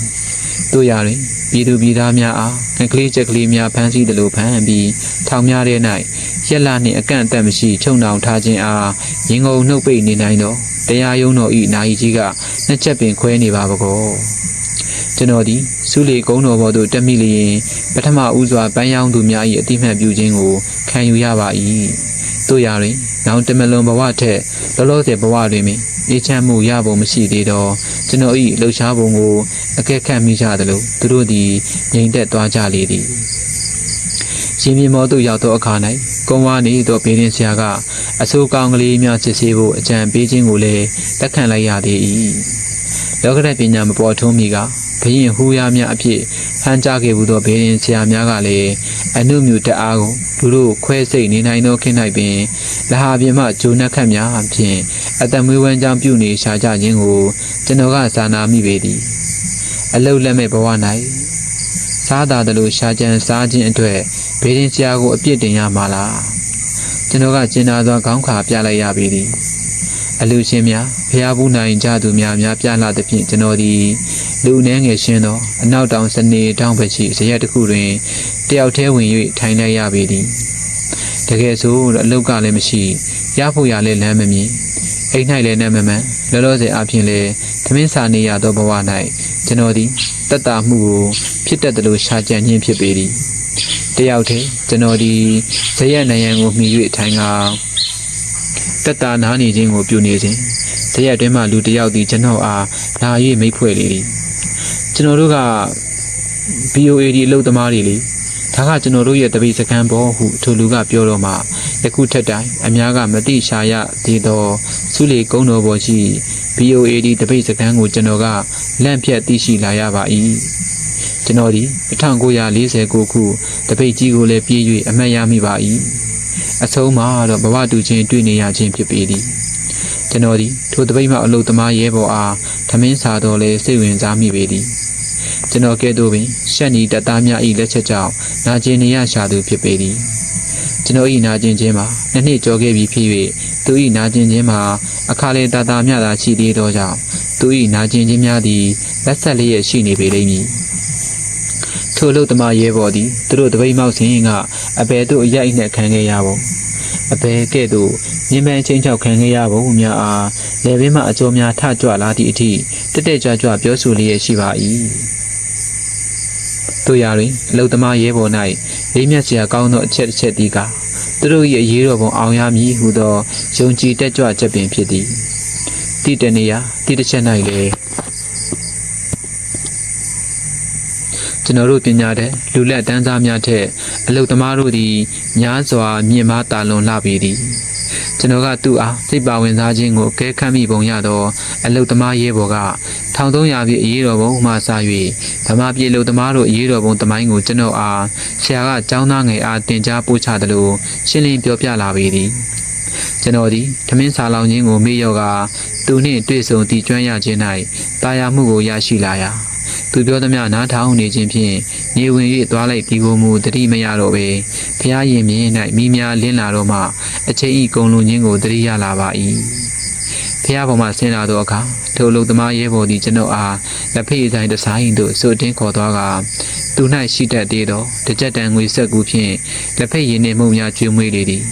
တို့ရတွင်ပြည်သူပြည်သားများအားကကလေးချက်ကလေးများဖမ်းဆီးသလိုဖမ်းပြီးထောင်များထဲ၌ရက်လာနှင့်အကန့်အသတ်မရှိ ချုံနှောင်ထားခြင်းအားရင်ငုံနှုတ်ပိတ်နေနိုင်သော တရားရုံးတော်ဤနာယီကြီးကနှစ်ချက်ပင်ခွဲနေပါဘကောကျွန်တော်သည်စူးလီကုန်းတော်ဘော်သို့တက်မိလျင်ပထမဦးစွာပန်းရောင်းသူများ၏အတိမတ်ပြုခြင်းကိုခံယူရပါ၏တို့ရာတွင်နောင်တမလွန်ဘဝထက်လောလောဆယ်ဘဝတွင်ပင်အေးချမ်းမှုရပုံမရှိသေးတော့ကျွန်တော်၏လှူရှားပုံကိုအကဲခတ်မိကြသလိုသူတို့သည်ငြိမ်သက်သွားကြလေသည်ရှင်မြေမောသို့ရောက်သောအခါ၌ ကုန်းဝါနေသောဘေးရင်ဆရာကအဆိုးကောင်းကလေးများစစ်ဆေးဖို့အကြံပေးခြင်းကိုလည်းလက်ခံလိုက်ရသေး၏လောကရပညာမပေါ်ထွန်းမီကဘရင်ဟူရများအဖြစ်ဟန်ကြားခဲ့မှုသောဘေးရင်ဆရာများကလည်းအနုမြူတအားကိုလူတို့ခွဲစိတ်နေနိုင်သောခင်၌ပင်လဟာပြင်မှဂျိုနက်ခတ်များအဖြစ်အတမွေးဝမ်းကြောင်းပြုနေရှာကြခြင်းကိုကျွန်တော်ကစာနာမိပေသည်အလုတ်လက်မဲ့ဘဝ၌စားတာတလို့ရှာကြံစားခြင်းအတွက် ဘေးရင်ဆရာကိုအပြစ်တင်ရမှာလားကျွန်တော်ကကျင်နာသောခေါင်းခါပြလိုက်ရပေသည်အလူရှင်များဖျားဘူးနိုင်ကြသူများများပြလာသဖြင့်ကျွန်တော်သည်လူနှဲငယ်ရှင်းသောအနောက်တောင်စနေတောင်ဘက်ရှိဇရက်တစ်ခုတွင်တယောက်တည်းဝင်၍ထိုင်လိုက်ရပေသည်တကယ်ဆိုတော့အလုတ်ကလည်းမရှိရဖို့ရလည်းလမ်းမမြင်အိမ်၌လည်းနဲ့မမှန်လောလောဆယ်အပြင်လည်းသမင်းစာနေရသောဘဝ၌ကျွန်တော်သည်တက်တာမှုကိုဖြစ်တတ်တယ်လို့ရှာကြံခြင်းဖြစ်ပေသည် တယောက်တည်းကျွန်တော်ဒီဇရက်နိုင်ရန်ကိုမှီ၍ထိုင်ကတက်တာနားနေခြင်းကိုပြုနေခြင်းဇရက်တွင်မှလူတယောက်သည်ကျွန်တော်အားလာ၍မိတ်ဖွဲ့လေသည်ကျွန်တော်တို့က BOAD အလုပ်သမားတွေလေဒါကကျွန်တော်တို့ရဲ့တပိစကန်ဘောဟုထိုလူကပြောတော့မှယခုထက်တိုင်အများကမတိရှာရသေးသောစုလီကုန်းတော်ပေါ်ရှိ BOAD တပိစကန်ကိုကျွန်တော်ကလန့်ဖြတ်သိရှိလာရပါ၏ ကျွန်တော်ဒီ1949ခုတပိတ်ကြီးကိုလည်းပြေး၍အမှတ်ရမိပါ၏အဆုံးမှာတော့ဘဝတူချင်းတွေ့နေရခြင်းဖြစ်ပေသည်ကျွန်တော်ဒီထိုတပိတ်မှအလုသမားရဲဘော်အားထမင်းစာတော်လဲစိတ်ဝင်စားမိပေသည်ကျွန်တော်ကဲ့သို့ပင်ရှက်နီတပ်သားများ၏လက်ချက်ကြောင့်နာကျင်နေရရှာသူဖြစ်ပေသည်ကျွန်တော်၏နာကျင်ခြင်းမှာနှစ်နှစ်ကျော်ခဲ့ပြီဖြစ်၍သူ၏နာကျင်ခြင်းမှာအခါလေတာတာများသာရှိသေးသောကြောင့်သူ၏နာကျင်ခြင်းများသည်လက်ဆက်လျက်ရှိနေပေလိမ့်မည် ထို့လို့တမရဲဘော်သည်သူတို့တပိတ်မောက်စဉ်ကအဘယ်သို့အရိုက်နှက်ခံခဲ့ရပုံအဘယ်ကဲ့သို့မြင်းပန်းချင်းချောက်ခံခဲ့ရပုံများအားလေဘင်းမှအကျိုးများထကြွလာသည့်အထိတက်တက်ကြွကြွပြောဆိုလျက်ရှိပါ၏တို့ရာတွင်အလုသမားရဲဘော်၌လေးမြတ်စရာကောင်းသောအချက်တစ်ချက်သည်ကသူတို့၏အရေးတော်ပုံအောင်ရမည်ဟုသောယုံကြည်တက်ကြွချက်ပင်ဖြစ်သည်တိတနေရာတိတစ်ချက်၌လည်း ကျွန်တော်တို့ပညာတဲ့လူလက်တန်းစားများထက်အလုသမားတို့သည်များစွာမြင့်မားတာလွန်လှပေသည်ကျွန်တော်ကသူ့အားစိတ်ပါဝင်စားခြင်းကိုကဲခတ်မိပုံရသောအလုသမားရဲဘော်က1300ပြည့်အရေးတော်ပုံမှစ၍ဗမာပြည်လူသမားတို့အရေးတော်ပုံတမိုင်းကိုကျွန်တော်အားဆရာကចောင်းသားငယ်အားတင် जा ပို့ချသလိုရှင်းလင်းပြောပြလာပေသည်ကျွန်တော်သည်ထမင်းစာလောင်ခြင်းကိုမေ့ရော့ကသူနှင့်တွေ့ဆုံတည်ကျွမ်းရခြင်း၌တာယာမှုကိုရရှိလာရာ သူပြောသမျှနားထောင်နေခြင်းဖြင့်နေဝင်၍သွားလိုက်ပြီးကိုမူတတိမရတော့ပေဖျားရင်မြင်၌မိများလင်းလာတော့မှအချိန်ဤကုံလွန်ခြင်းကိုတတိရလာပါ၏ဖျားပေါ်မှဆင်းလာသောအခါထိုအလုသမားရဲဘော်သည်ကျွန်ုပ်အားလက်ဖေးဆိုင်တစားရင်သို့စိုတင်းခေါ်သွားကသူ၌ရှိတတ်သေးသောတစ်ကြက်တန်ငွေဆက်ကူဖြင့်လက်ဖေးရည်နှင့်မှုများကျွေးမွေးလေသည်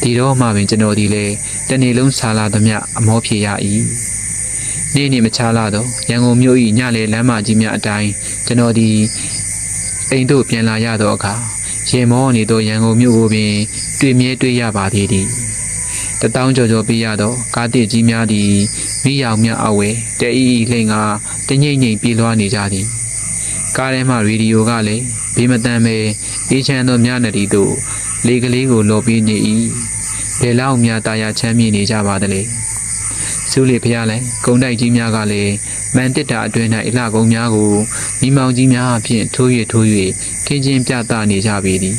ဒီတော့မှပင်ကျွန်တော်သည်လည်းတနေ့လုံးဆာလာသမျှအမောဖြေရ၏ နေ့နေ့မချလာတော့ရန်ကုန်မြို့၏ညလေလမ်းမကြီးများအတိုင်းကျွန်တော်သည်အိမ်သို့ပြန်လာရသောအခါရေမောနေသောရန်ကုန်မြို့ကိုပင် တွေ့မြဲတွေ့ရပါသေးသည်တတောင်းကြော်ကြော်ပြရသောကားတစ်ကြီးများသည်မိယောင်များအဝဲတဲအီအီလှိန်ကတငိမ့်ငိမ့်ပြေးလွှားနေကြသည်ကားထဲမှရေဒီယိုကလည်းဘေးမတန်ပဲအေးချမ်းသောမြနဒီသို့လေကလေးကိုလော်ပြီးနေ၏ဘယ်လောက်များတာယာချမ်းမြေ့နေကြပါသလဲ စူးလေဖျားလဲကုံတိုက်ကြီးများကလည်းမန်တစ်တာအတွင်း၌အလှကုံများကိုမိမောင်ကြီးများအဖြစ်ထိုး၍ထိုး၍ခင်းချင်းပြသနေကြပေသည်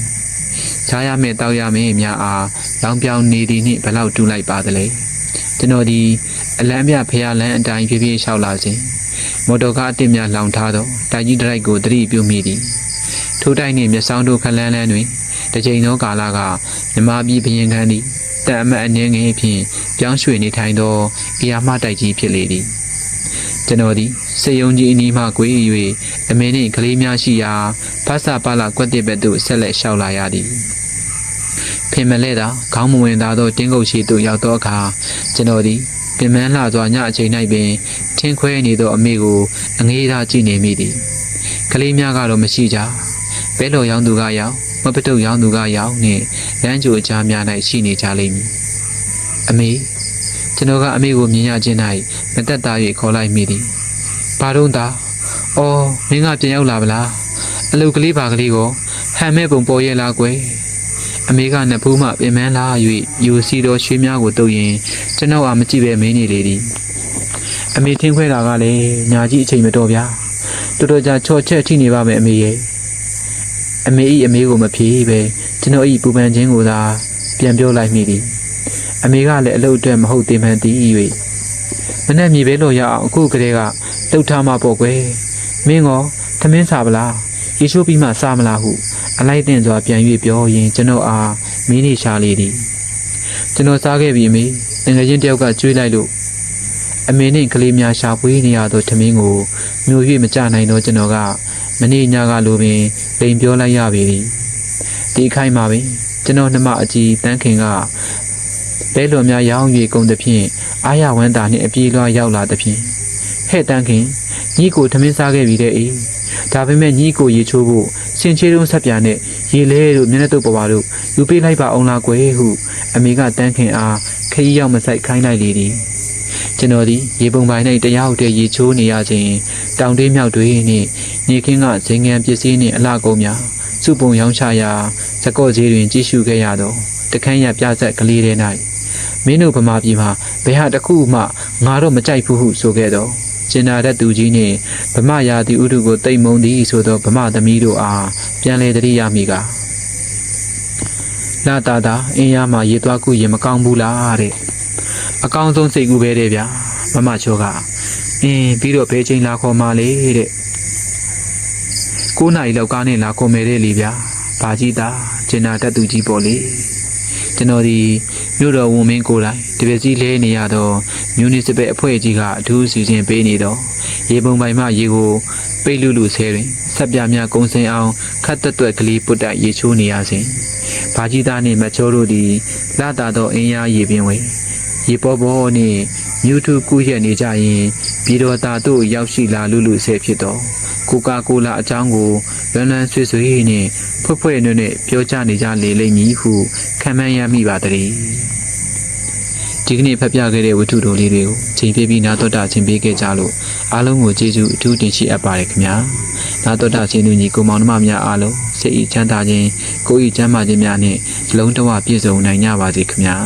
စားရမယ့်တောက်ရမယ့်များအားလောင်ပြောင်နေသည်နှင့်ဘယ်လောက်တူလိုက်ပါသလဲကျွန်တော်ဒီအလံပြဖျားလန်းအတိုင်းဖြည်းဖြည်းလျှောက်လာစဉ်မော်တော်ကားအစ်များလောင်ထားသောတိုက်ကြီးတရိုက်ကိုသတိပြုမိသည်ထိုတိုက်နှင့်မျက်စောင်းတို့ခလန်းလန်းတွင်တစ်ချိန်သောကာလကမြမပြည်ဘရင်ခန်းသည် တန်အမတ်အနေငယ်ဖြင့်ပြောင်းရွှေ့နေထိုင်သောအရာမတိုက်ကြီးဖြစ်လေသည်ကျွန်တော်သည်စေယုံကြီးအနီးမှကွေး၍အမေနှင့်ကလေးများရှိရာဖဆပါလာကွက်တစ်ဘက်သို့ဆက်လက်လျှောက်လာရသည်ဖင်မလဲသာခေါင်းမဝင်သာသောတင်းကုတ်ရှိသို့ရောက်သောအခါကျွန်တော်သည်ပင်မလှစွာညအချိန်၌ပင်ထင်းခွဲနေသောအမေကိုအငေးသားကြည့်နေမိသည်ကလေးများကတော့မရှိကြဘဲလော်ရောင်းသူကရောက် မပတုတ်ရောင်းသူကရောက်နှင့်လမ်းကြိုအကြားများ၌ရှိနေကြလိမ့်မည်အမေကျွန်တော်ကအမေကိုမြင်ရခြင်း၌မသက်သာ၍ခေါ်လိုက်မိသည်ဘာတော့သာအော်မင်းကပြန်ရောက်လာဗလားအလုတ်ကလေးပါကလေးကိုဟန်မဲ့ပုံပေါ်ရဲ့လားကွယ်အမေကနှစ်ဖူးမှပင်မန်းလာ၍ယူစီတော်ရွှေများကိုတုပ်ရင်ကျွန်တော်အားမကြည့်ပဲမင်းနေလေသည်အမေထင်းခွဲတာကလည်းညာကြီးအချိန်မတော်ဗျာတော်တော်ကြာချော့ချက်ထိနေပါမယ်အမေရဲ့ အမေဤအမေကိုမဖြေပဲကျွန်တော်ဤပူပန်ခြင်းကိုသာပြန်ပြောလိုက်မိသည်အမေကလည်းအလုပ်အတွက်မဟုတ်သေးမှန်သည်၍မနဲ့မြေပဲလို့ရအောင်အခုကလေးကလှုပ်ထားမှပေါ့ကွယ်မင်းရောသမင်းစားပလားရေချိုးပြီးမှစားမလားဟုအလိုက်တင်စွာပြန်၍ပြောရင်ကျွန်တော်အားမင်းနေရှာလေသည်ကျွန်တော်စားခဲ့ပြီအမေငွေချင်းတယောက်ကကျွေးလိုက်လို့အမေနဲ့ကလေးများရှာဖွေနေရသောထမင်းကိုမျိုး၍မကြနိုင်တော့ကျွန်တော်ကမနေ့ညကလိုပင် လိန်ပြောလိုက်ရပေသည်ဒီခိုင်းမှာပင်ကျွန်တော်နှမအကြီးတန်းခင်ကဘဲလွန်များရောင်း၍ကုန်သဖြင့်အာရဝမ်းတာနှင့်အပြေးလွှားရောက်လာသဖြင့်ဟဲ့တန်းခင်ညီကိုထမင်းစားခဲ့ပြီတဲ့အေးဒါပေမဲ့ညီကိုရေချိုးဖို့စင်ချေတုံးဆက်ပြာနဲ့ရေလဲတို့မျက်နှာတုပ်ပေါ်ပါတို့ယူပေးလိုက်ပါအောင်လားကွယ်ဟုအမေကတန်းခင်အားခရီးရောက်မဆိုင်ခိုင်းလိုက်လေသည်ကျွန်တော်ဒီရေပုံပိုင်း၌တရားဟုတ်တဲ့ရေချိုးနေရခြင်းတောင်တွေးမြောက်တွေနှင့် ညီခင်းကဇင်ငံပစ္စည်းနှင့်အလှကုန်များစုပုံရောင်းချရာဇကော့ဈေးတွင်ကြည့်ရှုခဲ့ရသောတခန်းရပြဆက်ကလေးတွေ၌မင်းတို့ဗမာပြည်မှာဘယ်ဟာတစ်ခုမှငါတော့မကြိုက်ဘူးဟုဆိုခဲ့တော့ကျင်နာတဲ့သူကြီးနှင့်ဗမာယာတိဥဒုကိုတိတ်မုံသည်ဆိုသောဗမာသမီးတို့အားပြန်လေတရိယာမိကလာတာတာအင်းရမှာရေသွားခုရေမကောင်းဘူးလားတဲ့အကောင်းဆုံးစိတ်ကူးပဲတဲ့ဗျာမမချောကအင်းပြီးတော့ဘယ်ချိန်လာခေါ်မှလေတဲ့ 9နာရီလောက်ကားနဲ့လာခေါ်မယ်တဲ့လေဗျာဘာကြီးတာကျင်နာတတ်သူကြီးပေါ့လေကျွန်တော်ဒီမြို့တော်ဝန်မင်းကိုယ်တိုင်တပည့်စည်းလဲနေရတော့မြူနီစပယ်အဖွဲ့ကြီးကအထူးစီစဉ်ပေးနေတော့ရေပုံပိုင်မှရေကိုပိတ်လူလူဆဲတွင်ဆက်ပြများကုန်းစင်အောင်ခတ်တက်တွက်ကလေးပုတ်တိုက်ရေချိုးနေရစဉ်ဘာကြီးသားနှင့်မချိုးတို့သည်လာတာသောအင်းရားရေပင်ဝင်ရေပေါ်ပေါ်နှင့်မြူထုကူးရက်နေကြရင်ပြည်တော်သားတို့ရောက်ရှိလာလူလူဆဲဖြစ်တော့ ကိုကာကိုလာအကြောင်းကိုလွမ်းလွမ်းဆွေးဆွေးနှင့်ဖွက်ဖွက်နွဲ့နွဲ့ပြောကြနေကြလေလိမ့်မည်ဟုခံမှန်းရမိပါတည်းဒီကနေ့ဖတ်ပြခဲ့တဲ့ဝတ္ထုတော်လေးတွေကိုချိန်ပြပြီးနာတော်တာချင်းပေးခဲ့ကြလို့အားလုံးကိုကျေးဇူးအထူးတင်ရှိအပ်ပါတယ်ခင်ဗျာနာတော်တာချင်းသူညီကိုမောင်နှမများအားလုံးစိတ်ဤချမ်းသာခြင်းကိုယ်ဤချမ်းသာခြင်းများနဲ့လုံးတဝပြည့်စုံနိုင်ကြပါစေခင်ဗျာ